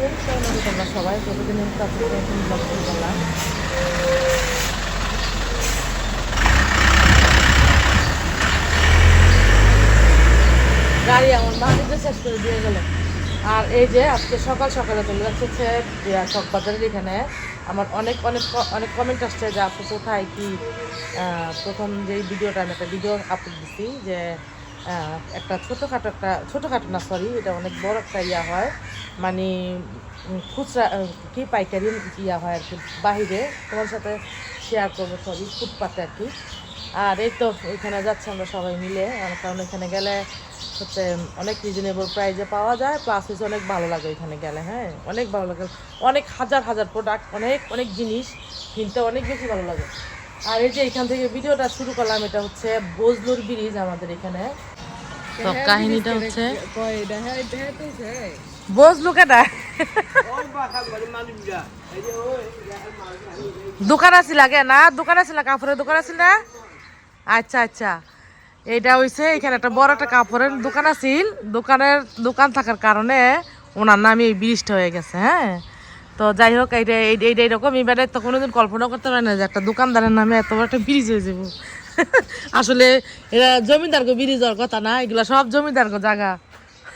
সবাই প্রতিদিন গাড়ি আমার শেষ করে দিয়ে আর এই যে আজকে সকাল সকালে চলে যাচ্ছে চকবাজারের এখানে আমার অনেক অনেক অনেক কমেন্ট আসছে যে আপু কোথায় কি? প্রথম যে ভিডিওটা আমি একটা ভিডিও আপলোড দিচ্ছি যে একটা ছোটোখাটো একটা, ছোটোখাটো না সরি এটা অনেক বড় একটা ইয়া হয়। মানে খুচরা কি পাইকারি ইয়া হয় আর কি, বাহিরে। তোমার সাথে শেয়ার করব সরি ফুটপাতে আর কি। আর এই তো এখানে যাচ্ছে আমরা সবাই মিলে। কারণ এখানে গেলে হচ্ছে অনেক রিজনেবল প্রাইজে পাওয়া যায়। প্লাস হচ্ছে অনেক ভালো লাগে এখানে গেলে হ্যাঁ? অনেক ভালো লাগে। অনেক হাজার হাজার প্রোডাক্ট অনেক অনেক জিনিস কিনতে অনেক বেশি ভালো লাগে। আর এই যে এখান থেকে ভিডিওটা শুরু করলাম এটা হচ্ছে বজলুর ব্রিজ আমাদের এখানে। তো কাহিনীটা হচ্ছে বজলু কেটা দোকান আছিল আগে না দোকান আছিল না কাপড়ের দোকান আছিল না? আচ্ছা আচ্ছা। এটা হইছে এখানে একটা বড় একটা কাপড়ের দোকান আছিল। দোকানের দোকান থাকার কারণে ওনার নামে এই ব্রিজটা হয়ে গেছে হ্যাঁ? তো যাই হোক, এইটা এই- এইটা এরকম। এবারে তো কোনোদিন কল্পনা করতে পারে না যে একটা দোকানদারের নামে এত বড় একটা ব্রিজ হয়ে যাব। আসলে এরা জমিদারকে ব্রিজ হওয়ার কথা না, এগুলো সব জমিদারকে জায়গা।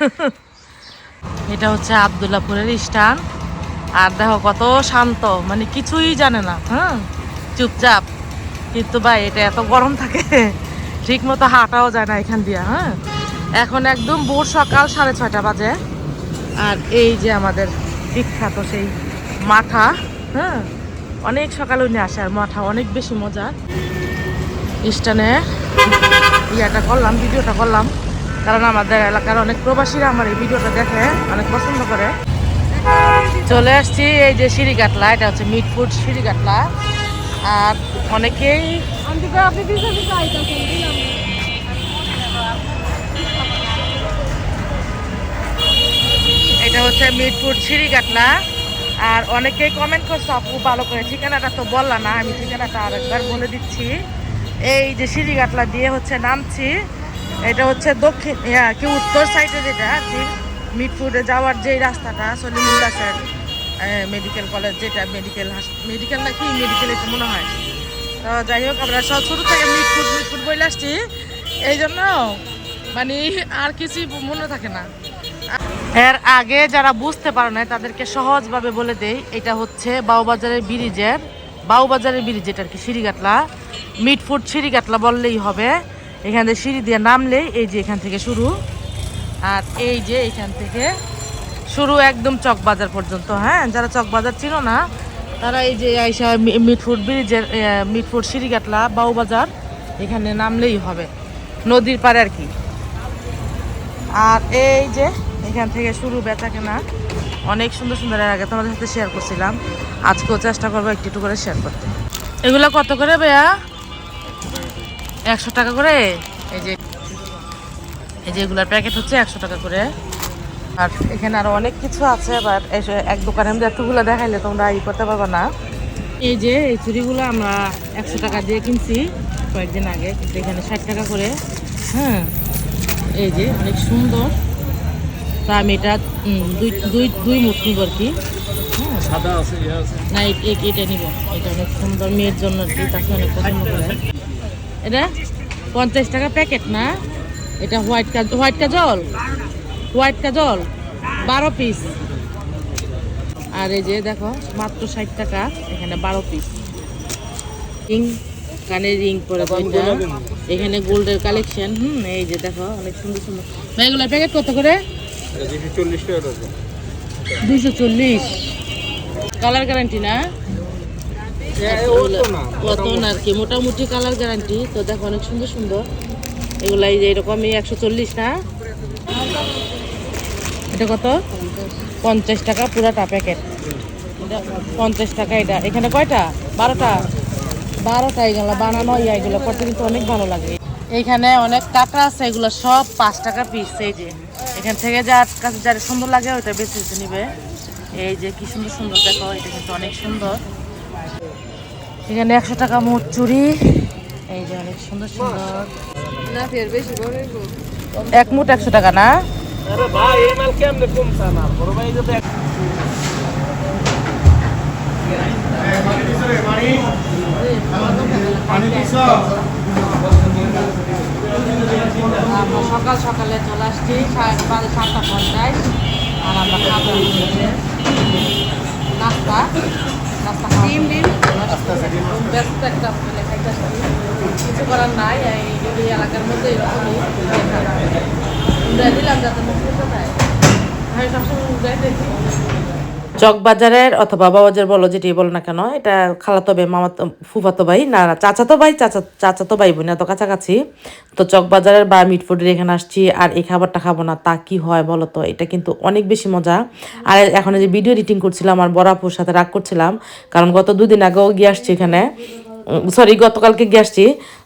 এটা হচ্ছে আবদুল্লাপুরের স্টান আর দেখো কত শান্ত মানে কিছুই জানে না হ্যাঁ? চুপচাপ। কিন্তু ভাই, এটা এত গরম থাকে ঠিক মতো হাঁটাও যায় না এখান দিয়ে হ্যাঁ? এখন একদম ভোর সকাল সাড়ে ছয়টা বাজে। আর এই যে আমাদের বিখ্যাত সেই হ্যাঁ। অনেক সকাল উনি আসে আর মাথা অনেক বেশি মজা। স্টানে ইয়াটা করলাম ভিডিওটা করলাম। কারণ আমাদের এলাকার অনেক প্রবাসীরা আমার এই ভিডিওটা দেখে অনেক পছন্দ করে। চলে আসছি এই যে সিঁড়িঘাটলা এটা হচ্ছে মিট ফুড সিঁড়িঘাটলা। আর অনেকেই এটা হচ্ছে মিটপুর সিঁড়িঘাটলা। আর অনেকেই কমেন্ট করছে, আপু, ভালো করে ঠিকানাটা তো বললাম না, আমি ঠিকানাটা আরেকবার বলে দিচ্ছি। এই যে সিঁড়িঘাটলা দিয়ে হচ্ছে নামছি, এটা হচ্ছে দক্ষিণ কি উত্তর সাইডে যেটা, যে মিটফুডে যাওয়ার যেই রাস্তাটা সলিমুল্লা স্যার মেডিকেল কলেজ যেটা মেডিকেল মেডিকেল না কি মেডিকেল এটা মনে হয়। তো যাই হোক, আমরা সব ছোটো থেকে মিটফুড মিটফুড বলে আসছি। এই জন্য মানে আর কিছুই মনে থাকে না। এর আগে যারা বুঝতে পারে না তাদেরকে সহজভাবে বলে দেই, এটা হচ্ছে বাউবাজারের ব্রিজের, বাউবাজারের ব্রিজ এটা আর কি সিঁড়িঘাটলা মিটফুট সিঁড়িঘাটলা বললেই হবে। এখান থেকে সিঁড়ি দিয়ে নামলেই এই যে এখান থেকে শুরু। আর এই যে এখান থেকে শুরু একদম চকবাজার পর্যন্ত হ্যাঁ? যারা চকবাজার ছিল না, তারা এই যে আইসা মিটফুট ব্রিজের মিটফুট সিঁড়িঘাটলা বাউবাজার, এখানে নামলেই হবে। নদীর পাড়ে আর কি। আর এই যে এখান থেকে শুরু বেচা কেনা। অনেক সুন্দর সুন্দর এর আগে তোমাদের সাথে শেয়ার করছিলাম। আজকেও চেষ্টা করব একটু একটু করে শেয়ার করতে। এগুলো কত করে ভাইয়া? একশো টাকা করে? এই যে এই যে এগুলোর প্যাকেট হচ্ছে একশো টাকা করে। আর এখানে আরও অনেক কিছু আছে বাট এক দোকানে আমরা এতগুলো দেখাইলে তোমরা ই করতে পারবে না। এই যে এই চুড়িগুলো আমরা একশো টাকা দিয়ে কিনছি কয়েকদিন আগে, কিন্তু এখানে ষাট টাকা করে। হ্যাঁ এই যে অনেক সুন্দর। তা আমি এটা দুই দুই দুই মুঠ নিব আর কি। হ্যাঁ। ইয়ে না এটা নিব। এটা অনেক সুন্দর মেয়ের জন্য আর কি তাকে অনেক পছন্দ করে। এটা পঞ্চাশ টাকা প্যাকেট না? এটা হোয়াইট কাজ হোয়াইট কাজল হোয়াইট কাজল বারো পিস। আর এই যে দেখো মাত্র ষাট টাকা এখানে বারো পিস। রিং কানের রিং পরে এখানে গোল্ডের কালেকশন হুম এই যে দেখো অনেক সুন্দর সুন্দর। এগুলো প্যাকেট কত করে? দুইশো চল্লিশ। কালার গ্যারান্টি না? মোটামুটি কালার গ্যারান্টি তো দেখো অনেক সুন্দর সুন্দর। এগুলা এই একশো চল্লিশ না? এটা কত? পঞ্চাশ টাকা পুরাটা প্যাকেট পঞ্চাশ টাকা এটা। এখানে কয়টা? বারোটা? বারোটা এগুলো বানানো এগুলো করতে কিন্তু অনেক ভালো লাগে। এইখানে অনেক কাঁকড়া আছে, এগুলো সব পাঁচ টাকা পিস এই যে। এখান থেকে যার কাছে যার সুন্দর লাগে ওইটা বেশি বেশি নিবে। এই যে কি সুন্দর সুন্দর দেখো এটা কিন্তু অনেক সুন্দর। এখানে একশো টাকা মোট চুড়ি এই যে অনেক সুন্দর সুন্দর। এক মুঠ একশো টাকা না? আরে ভাই এই মাল কেমনে কমছে না বড় ভাই যদি আমরা সকাল সকালে আসছি বাজে সাতটা পঞ্চাশ আর আমরা খাব নাস্তা। নাস্তা ডিম ডিম। ব্যস্ত একটা মানে খাইতে কিছু করার নাই এই এলাকার মধ্যে এরকমই দিলাম যাতে মুখ যায়। আমি সবসময় উড়াই চকবাজারের অথবা বাবাজার বলো যেটি বলো না কেন, এটা খালাতো ভাই, মামাতো, ফুফাতো ভাই, না না, চাচাতো ভাই, চাচা, চাচাতো ভাই বোন তো কাছাকাছি। তো চকবাজারের বা মিটফুডের এখানে আসছি, আর এই খাবারটা খাব না, তা কি হয় বলো তো? এটা কিন্তু অনেক বেশি মজা। আর এখন যে ভিডিও এডিটিং করছিলাম, আর বরাপুর সাথে রাগ করছিলাম, কারণ গত দুদিন আগেও গিয়ে আসছি এখানে। সরি গতকালকে গিয়ে আসছি।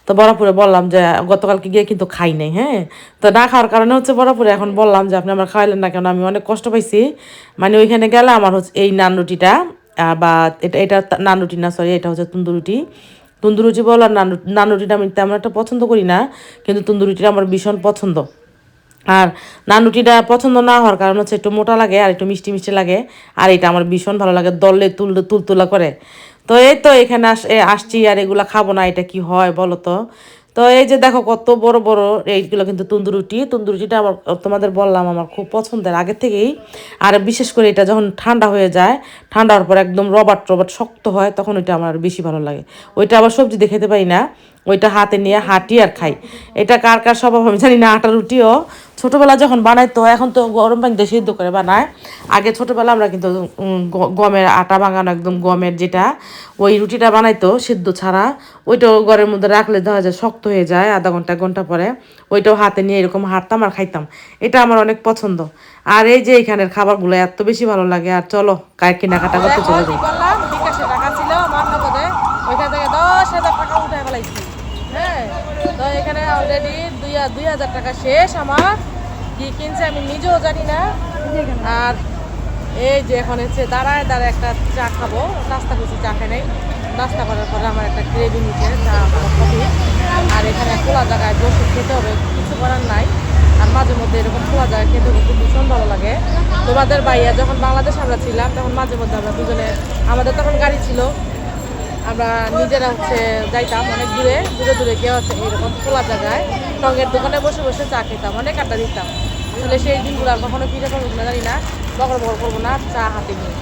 তো বরাপুরে বললাম যে, গতকালকে গিয়ে কিন্তু খাই নাই হ্যাঁ? তো না খাওয়ার কারণে হচ্ছে বরাপুরে এখন বললাম যে, আপনি আমার খাওয়াইলেন না কেন? আমি অনেক কষ্ট পাইছি। মানে ওইখানে গেলে আমার হচ্ছে এই নান রুটিটা বা এটা এটা নান রুটি না সরি এটা হচ্ছে তন্দুর রুটি। তন্দুর রুটি বল আর নান নান রুটিটা আমি তেমন একটা পছন্দ করি না, কিন্তু তন্দুর রুটিটা আমার ভীষণ পছন্দ। আর নান রুটিটা পছন্দ না হওয়ার কারণ হচ্ছে একটু মোটা লাগে আর একটু মিষ্টি মিষ্টি লাগে, আর এটা আমার ভীষণ ভালো লাগে, দলে তুল, তুলতুলা করে। তো এই তো এখানে আস আসছি, আর এগুলা খাব না, এটা কি হয় বলো তো? তো এই যে দেখো কত বড় বড়, এইগুলো কিন্তু তন্দুর রুটি। তন্দুর রুটিটা আমার, তোমাদের বললাম আমার খুব পছন্দের। আগের থেকেই, আর বিশেষ করে এটা যখন ঠান্ডা হয়ে যায়, ঠান্ডা হওয়ার পর একদম রবার্ট রবার্ট শক্ত হয়, তখন ওইটা আমার বেশি ভালো লাগে। ওইটা আবার সবজি দিয়ে পাই না, ওইটা হাতে নিয়ে হাঁটি আর খাই। এটা কার কার স্বভাব আমি জানি না, আটা রুটিও। ছোটোবেলা যখন বানাইতো, এখন তো গরম পানিতে সিদ্ধ করে বানায়। আগে ছোটোবেলা আমরা কিন্তু গমের আটা বানানো একদম গমের যেটা, ওই রুটিটা বানাইতো সিদ্ধ ছাড়া। ওইটাও ঘরের মধ্যে রাখলে দেখা যায় শক্ত হয়ে যায় আধা ঘণ্টা ঘণ্টা পরে। ওইটাও হাতে নিয়ে এরকম হাঁটতাম আর খাইতাম। এটা আমার অনেক পছন্দ। আর এই যে এখানের খাবারগুলো এত বেশি ভালো লাগে, আর চলো, কার কেনাকাটা করতে চলে যাই। হ্যাঁ এখানে অলরেডি দুই হাজার টাকা শেষ আমার। কি কিনছে আমি নিজেও জানি না। আর এই যে এখন হচ্ছে দাঁড়ায় দাঁড়ায় একটা চা খাব। নাস্তা করছি, চা খাই নাই। নাস্তা করার পরে আমার একটা গ্রেভি নিচে চা আর এখানে খোলা জায়গায় বসে খেতে হবে, কিছু করার নাই। আর মাঝে মধ্যে এরকম খোলা জায়গায় খেতে কিন্তু ভীষণ ভালো লাগে। তোমাদের ভাইয়া যখন বাংলাদেশ আমরা ছিলাম, তখন মাঝে মধ্যে আমরা দুজনে আমাদের তখন গাড়ি ছিল। আমরা নিজেরা হচ্ছে যাইতাম অনেক দূরে দূরে দূরে গিয়ে হচ্ছে এরকম খোলা জায়গায় টঙ্গের দোকানে বসে বসে চা খেতাম অনেক আড্ডা দিতাম। আসলে সেই দিনগুলো আর কখনো ফিরে পাবো না জানি না, বকর বকর করব না, চা হাতে নিয়ে।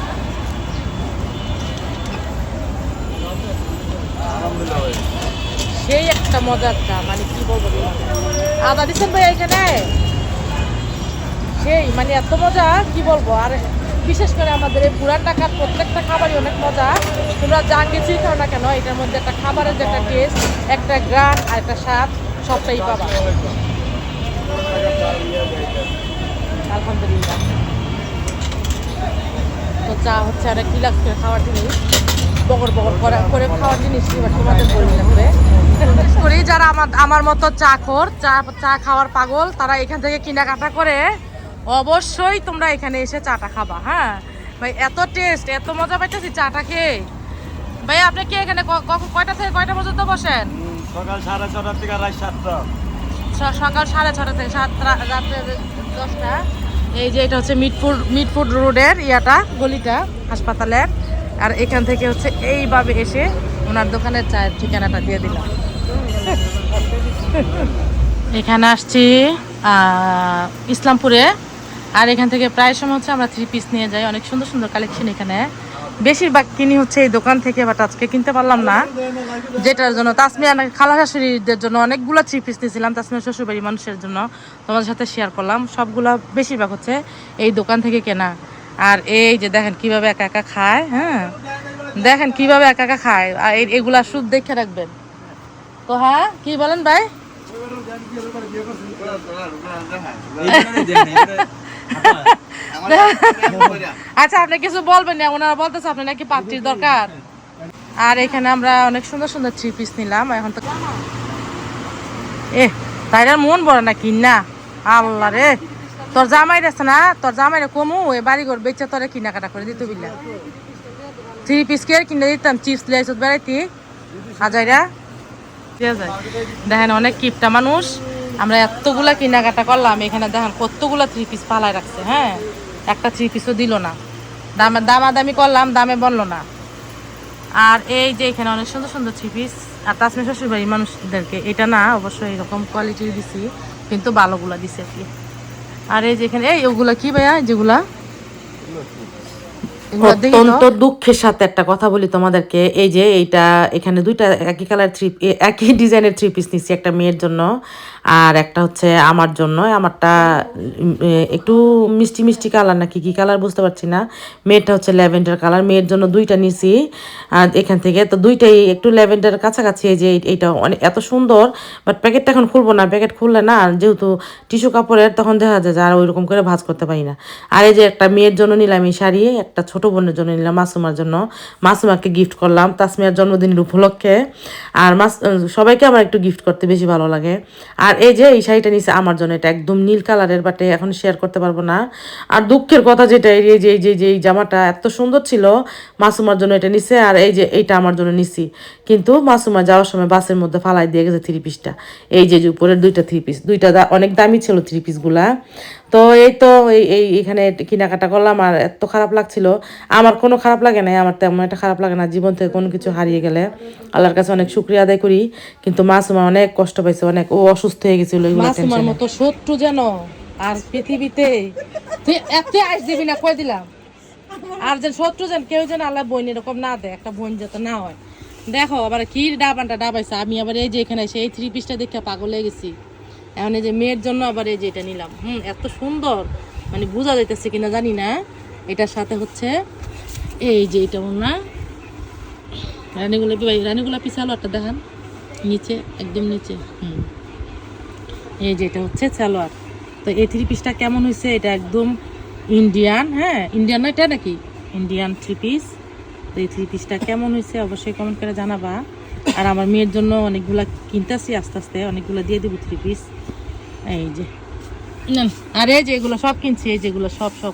সেই একটা মজার চা মানে কি বলব আদা দিচ্ছেন ভাই এখানে? সেই মানে এত মজা, কি বলব? আর বিশেষ করে আমাদের এই পুরান ঢাকার প্রত্যেকটা খাবারই অনেক মজা। তোমরা যা কিছুই খাও না কেন, এটার মধ্যে একটা খাবারের যে একটা টেস্ট একটা গ্রান আর একটা স্বাদ, সবটাই পাবা। আলহামদুলিল্লাহ। তো চা হচ্ছে আর কি লাগছে খাওয়ার জিনিস। বকর বকর করে করে খাওয়ার জিনিস এবার তোমাদের বলি বিশেষ করে যারা আমার আমার মতো চা খোর, চা চা খাওয়ার পাগল, তারা এখান থেকে কেনাকাটা করে অবশ্যই তোমরা এখানে এসে চাটা খাবা হ্যাঁ? ভাই এত টেস্ট এত মজা পাইতেছি চাটা খেয়ে। ভাই আপনি কি এখানে? কয়টা থেকে কয়টা পর্যন্ত বসেন? সকাল সাড়ে ছটা থেকে রাত সাতটা। সকাল সাড়ে ছটা থেকে সাত রা- রাত্রে দশটা। এই যে এটা হচ্ছে মিটফুড মিটফুড রোডের ইয়াটা গলিটা হাসপাতালের। আর এখান থেকে হচ্ছে এইভাবে এসে ওনার দোকানের চায়ের ঠিকানাটা দিয়ে দিলাম। এখানে আসছি ইসলামপুরে। আর এখান থেকে প্রায় সময় হচ্ছে আমরা থ্রি পিস নিয়ে যাই। অনেক সুন্দর সুন্দর কালেকশন এখানে। বেশিরভাগ কিনি হচ্ছে এই দোকান থেকে বাট আজকে কিনতে পারলাম না। যেটার জন্য তাসমিয়া খালা শাশুড়িদের জন্য অনেকগুলো থ্রি পিস নিয়েছিলাম, তাসমিয়া শ্বশুরবাড়ি মানুষের জন্য। তোমাদের সাথে শেয়ার করলাম। সবগুলা বেশিরভাগ হচ্ছে এই দোকান থেকে কেনা। আর এই যে দেখেন কীভাবে একা একা খায় হ্যাঁ? দেখেন কীভাবে একা একা খায়। আর এগুলা সুদ দেখে রাখবেন। তো হ্যাঁ কি বলেন ভাই? আচ্ছা আপনি কিছু বলবেন না? ওনারা বলতেছে আপনি নাকি পাত্রীর দরকার। আর এখানে আমরা অনেক সুন্দর সুন্দর থ্রি পিস নিলাম। এখন তো এ তাইরা মন বড় না কিন? আল্লাহ রে। তোর জামাই আছে না তোর জামাই রে কমু, এ বাড়ি ঘর বেচে তোরে কেনাকাটা করে দিত বিল্লা থ্রি পিস কে কিনে দিতাম চিপস লেস বেড়াইতি হাজাইরা দেখেন, অনেক কিপটা মানুষ। আমরা এতগুলা কেনাকাটা করলাম, এখানে দেখেন কতগুলা থ্রি পিস পালায় রাখছে হ্যাঁ? একটা থ্রি পিসও দিল না। দামে, দামাদামি করলাম, দামে বলল না। আর এই যে এখানে অনেক সুন্দর সুন্দর থ্রি পিস আর তাসমি শ্বশুরবাড়ির মানুষদেরকে, এটা না অবশ্যই এরকম কোয়ালিটির দিছি, কিন্তু ভালোগুলো দিছে আর কি। আর এই যে এখানে, এই ওগুলা কি ভাইয়া, যেগুলা। অত্যন্ত দুঃখের সাথে একটা কথা বলি তোমাদেরকে। এই যে এইটা, এখানে দুইটা একই কালার থ্রি একই ডিজাইনের থ্রি পিস নিচ্ছি একটা মেয়ের জন্য আর একটা হচ্ছে আমার জন্য। আমারটা একটু মিষ্টি মিষ্টি কালার নাকি কি কালার বুঝতে পারছি না। মেয়েরটা হচ্ছে ল্যাভেন্ডার কালার মেয়ের জন্য দুইটা নিছি। আর এখান থেকে তো দুইটাই একটু ল্যাভেন্ডার কাছাকাছি, এই যে এইটা অনেক, এত সুন্দর। বাট প্যাকেটটা এখন খুলবো না প্যাকেট খুললে না যেহেতু টিস্যু কাপড়ের, তখন দেখা যায় যে আর ওইরকম করে ভাজ করতে পারি না। আর এই যে একটা মেয়ের জন্য নিলাম এই শাড়ি, একটা ছোট বোনের জন্য নিলাম, মাসুমার জন্য। মাসুমাকে গিফট করলাম, তাসমিয়ার জন্মদিনের উপলক্ষে। আর মাস সবাইকে আমার একটু গিফট করতে বেশি ভালো লাগে। আর এই যে এই শাড়িটা নিছে আমার জন্য, এটা একদম নীল কালারের বাটে এখন শেয়ার করতে পারব না। আর দুঃখের কথা যেটা, এই যে এই যে যে, এই জামাটা এত সুন্দর ছিল, মাসুমার জন্য এটা নিছে, আর এই যে এইটা আমার জন্য নিছি। কিন্তু মাসুমা যাওয়ার সময় বাসের মধ্যে ফালাই দিয়ে গেছে থ্রি পিসটা এই যে উপরের দুইটা থ্রি পিস দুইটা অনেক দামি ছিল থ্রি পিসগুলা তো এই তো এই এখানে কেনাকাটা করলাম আর এত খারাপ লাগছিল। আমার কোনো খারাপ লাগে না আমার তেমন একটা খারাপ লাগে না জীবন থেকে কোনো কিছু হারিয়ে গেলে। আল্লাহর কাছে অনেক শুক্রিয়া আদায় করি কিন্তু মাসুমা অনেক কষ্ট পাইছে অনেক ও অসুস্থ হয়ে গেছিল মাসুমার মতো শত্রু যেন আর পৃথিবীতে তুই এত আইস দিবি না কই দিলাম? আর যেন শত্রু যেন কেউ যেন আল্লাহ বোন এরকম না দেয় একটা বোন যাতে না হয়। দেখো আবার কি ডাবানটা ডাবাইছে আমি আবার এই যে এখানে এসে এই থ্রি পিসটা দেখে পাগল হয়ে গেছি। এখন এই যে মেয়ের জন্য আবার এই যে এটা নিলাম। হুম, এত সুন্দর। মানে বোঝা যাইতেছে কিনা জানি না। এটার সাথে হচ্ছে এই যে এটা না রানীগুলো রানীগুলা পিছালো একটা দেখান। নিচে, একদম নিচে। হুম। এই যে এটা হচ্ছে সালোয়ার। তো এই থ্রি পিসটা কেমন হয়েছে এটা একদম ইন্ডিয়ান হ্যাঁ? ইন্ডিয়ান না এটা নাকি? ইন্ডিয়ান থ্রি পিস তো এই থ্রি পিসটা কেমন হয়েছে অবশ্যই কমেন্ট করে জানাবা। আর আমার মেয়ের জন্য অনেকগুলা কিনতেছি আস্তে আস্তে, অনেকগুলো দিয়ে দেবো থ্রি পিস এই যে। আর এই যে এগুলো সব কিনছি, এই যেগুলো সব সব।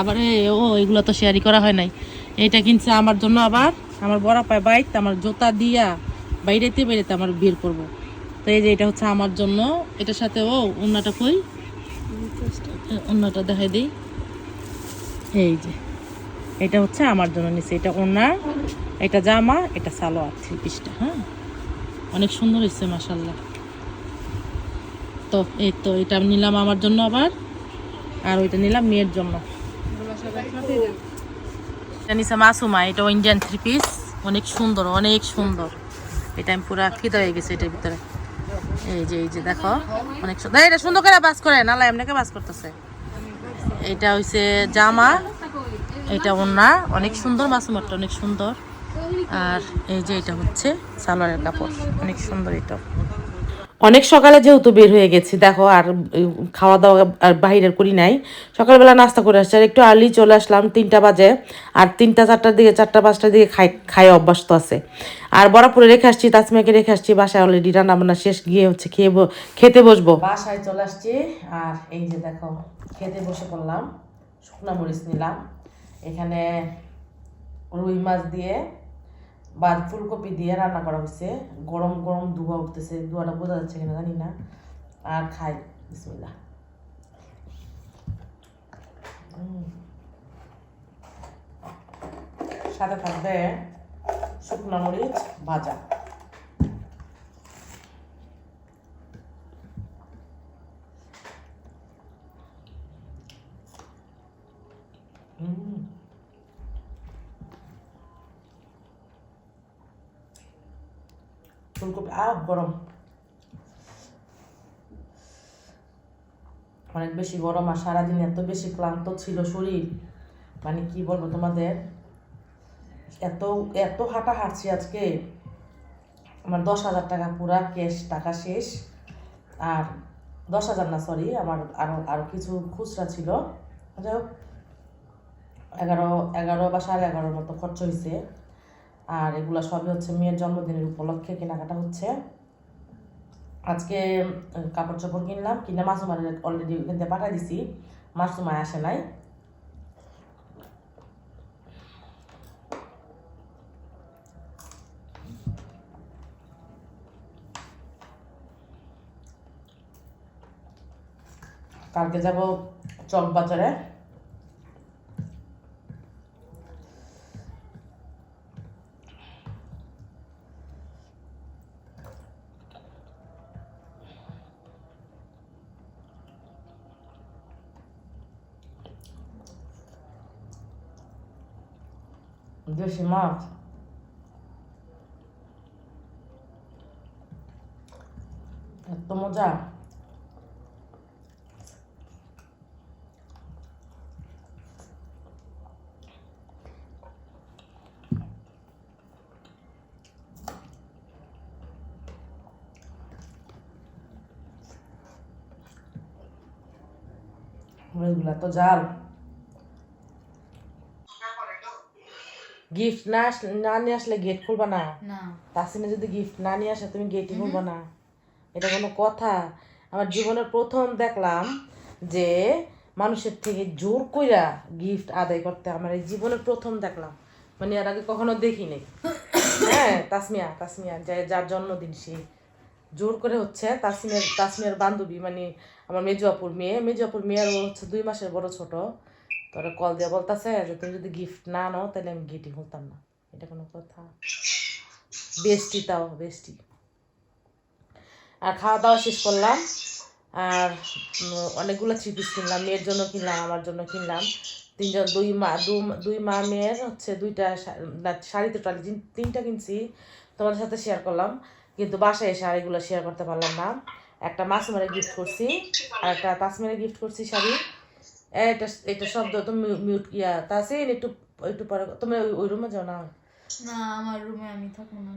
আবার ও, এগুলো তো শেয়ারই করা হয় নাই। এইটা কিনছে আমার জন্য আবার, আমার বড় পায় বাইক আমার জোতা দিয়া বাইরেতে বাইরেতে আমার বের করব। তো এই যে এটা হচ্ছে আমার জন্য, এটার সাথে, ও, অন্যটা কই? অন্যটা দেখাই দিই। এই যে, এটা হচ্ছে আমার জন্য নিচে এটা ওনা, এটা জামা, এটা সালোয়ার, থ্রি পিসটা হ্যাঁ? অনেক সুন্দর হয়েছে মাসাল্লাহ তো এই তো এটা নিলাম আমার জন্য আবার আর ওইটা নিলাম মেয়ের জন্য। এটা নিচে মাসুমা এটা ইন্ডিয়ান থ্রি পিস অনেক সুন্দর অনেক সুন্দর। এটা আমি পুরা খিদে হয়ে গেছে এটার ভিতরে। এই যে এই যে দেখো অনেক সুন্দর এটা সুন্দর করে বাস করে নালা এমনিকে বাস করতেছে। এটা হইছে জামা এটা ওনা অনেক সুন্দর মাসুমারটা অনেক সুন্দর। আর এই যে এটা হচ্ছে সালোয়ারের কাপড় অনেক সুন্দর এটা। অনেক সকালে যেহেতু বের হয়ে গেছি, দেখো আর খাওয়া দাওয়া আর বাইরের করি নাই। সকালবেলা নাস্তা করে আসছি, আর একটু আর্লি চলে আসলাম তিনটা বাজে, আর তিনটা, চারটার দিকে, চারটা, পাঁচটার দিকে খাই খাই অভ্যাস তো আছে। আর বরাপুরে রেখে আসছি, তাসমিয়াকে রেখে আসছি, বাসায় অলরেডি রান্না বান্না শেষ, গিয়ে হচ্ছে খেয়ে খেতে বসবো। বাসায় চলে আসছি, আর এই যে দেখো, খেতে বসে পড়লাম, শুকনা মরিচ নিলাম। এখানে রুই মাছ দিয়ে বা ফুলকপি দিয়ে রান্না করা হয়েছে গরম গরম ধোয়া উঠতেছে, ধোয়াটা বোঝা যাচ্ছে কিনা জানি না। আর খাই বিসমিল্লা। সাথে থাকবে শুকনো মরিচ ভাজা। হুম ফুলকপি আ গরম। অনেক বেশি গরম আর সারাদিন এত বেশি ক্লান্ত ছিল শরীর। মানে কি বলব তোমাদের? এত এত হাঁটা হাঁটছি আজকে। আমার দশ হাজার টাকা পুরা ক্যাশ টাকা শেষ। আর দশ হাজার না সরি আমার আরও আরও কিছু খুচরা ছিল। যাই হোক, এগারো এগারো বা সাড়ে এগারোর মতো খরচ হয়েছে আর এগুলো সবই হচ্ছে মেয়ের জন্মদিনের উপলক্ষে কেনাকাটা হচ্ছে। আজকে কাপড় চোপড় কিনলাম, কিনে মাসুমার অলরেডি কিনতে পাঠাই দিছি। মাসুমায় আসে নাই। কালকে যাব চক বাজারে দেশি মাছ এত মজা এগুলা তো গিফট না না নিয়ে আসলে গেট খুলবা না। তাসিনে যদি গিফট না নিয়ে আসে তুমি গেটই খুলবো না। এটা কোনো কথা। আমার জীবনের প্রথম দেখলাম যে মানুষের থেকে জোর কইরা গিফট আদায় করতে আমার এই জীবনের প্রথম দেখলাম। মানে এর আগে কখনো দেখিনি হ্যাঁ তাসমিয়া তাসমিয়া যে যার জন্মদিন সে জোর করে হচ্ছে তাসমিয়ার তাসমিয়ার বান্ধবী মানে আমার মেজুয়াপুর মেয়ে। মেজুয়াপুর মেয়ের হচ্ছে দুই মাসের বড় ছোট। তোরা কল দিয়ে বলতেছে যে, তুমি যদি গিফট না নাও, তাহলে আমি গিফটই খুলতাম না। এটা কোনো কথা। বেস্টি তাও, বেস্টি। আর খাওয়া দাওয়া শেষ করলাম। আর অনেকগুলো থ্রি পিস কিনলাম, মেয়ের জন্য কিনলাম, আমার জন্য কিনলাম। তিনজন, দুই মা দুই মা, মেয়ের হচ্ছে দুইটা শাড়ি তো তিনটা কিনছি, তোমাদের সাথে শেয়ার করলাম। কিন্তু বাসায় এসে শাড়িগুলো শেয়ার করতে পারলাম না। একটা মাসুমারে গিফট করছি, আর একটা তাসমিরে গিফট করছি শাড়ি। এটা এটা শব্দ মিউট ইয়া তাসিন একটু একটু পরে তুমি ওই- ওই রুমে যাও না না আমার রুমে আমি থাকব না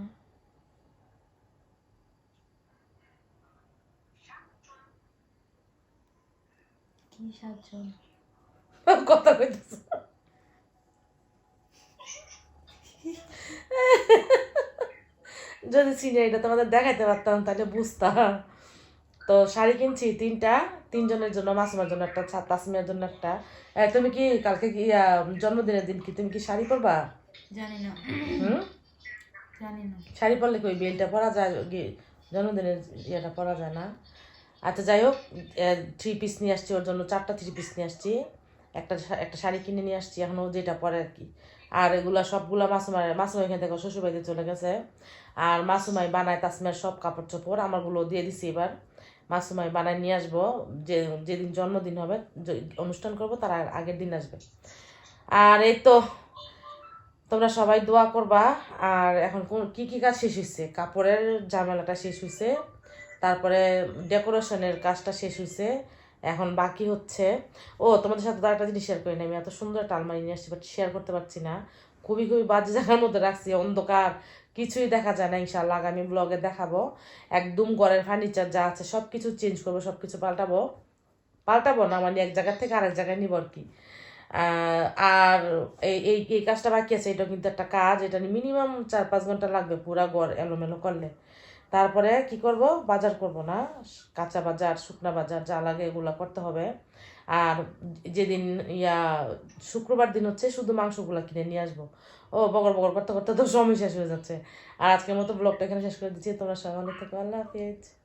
কি সাতজন কথা কইতেছ যদি সিনারিটা তোমাদের দেখাইতে পারতাম তাহলে বুঝতাম তো শাড়ি কিনছি তিনটা তিনজনের জন্য মাসুমার জন্য একটা তাসমিয়ার জন্য একটা। তুমি কি কালকে কি জন্মদিনের দিন কি তুমি কি শাড়ি পরবা? জানি না। হুম? জানি না। শাড়ি পরলে কি ওই বেলটা পরা যায়? জন্মদিনের ইয়েটা পরা যায় না? আচ্ছা যাই হোক থ্রি পিস নিয়ে আসছি ওর জন্য চারটা থ্রি পিস নিয়ে আসছি। একটা একটা শাড়ি কিনে নিয়ে আসছি এখন ও যেটা পরে আর কি। আর এগুলা সবগুলা মাসুমার মাসুমা এখান থেকে শ্বশুরবাড়িতে চলে গেছে। আর মাসুমাই বানায় তাসমিয়ার সব কাপড় চোপড় আমারগুলো দিয়ে দিছি এবার। মাসুমাই বানায় নিয়ে আসব। যে, যেদিন জন্মদিন হবে অনুষ্ঠান করব, তার আগের দিন আসবে। আর এই তো, তোমরা সবাই দোয়া করবা। আর এখন কোন, কি কি কাজ শেষ হয়েছে কাপড়ের ঝামেলাটা শেষ হয়েছে তারপরে ডেকোরেশনের কাজটা শেষ হয়েছে এখন বাকি হচ্ছে। ও, তোমাদের সাথে একটা জিনিস শেয়ার করি না, আমি এত সুন্দর একটা আলমারি নিয়ে আসছি বাট শেয়ার করতে পারছি না। খুবই খুবই বাজে জায়গার মধ্যে রাখছি, অন্ধকার, কিছুই দেখা যায় না ইনশাল্লাহ আগামী ব্লগে দেখাবো। একদম ঘরের ফার্নিচার যা আছে সব কিছু চেঞ্জ করব সব কিছু পাল্টাবো। পাল্টাবো না মানে এক জায়গার থেকে আরেক জায়গায় নিব আর কি। আর এই এই কাজটা বাকি আছে এটা কিন্তু একটা কাজ, এটা মিনিমাম চার পাঁচ ঘণ্টা লাগবে পুরা ঘর এলোমেলো করলে। তারপরে কি করব? বাজার করব না, কাঁচা বাজার, শুকনা বাজার যা লাগে এগুলো করতে হবে। আর যেদিন, ইয়া, শুক্রবার দিন হচ্ছে শুধু মাংসগুলো কিনে নিয়ে আসব। ও, বগর বগর করতে করতে তো সময় শেষ হয়ে যাচ্ছে। আর আজকের মতো ব্লগটা এখানে শেষ করে দিচ্ছি। তোমরা সবাই ভালো থেকো, আল্লাহ হাফিজ।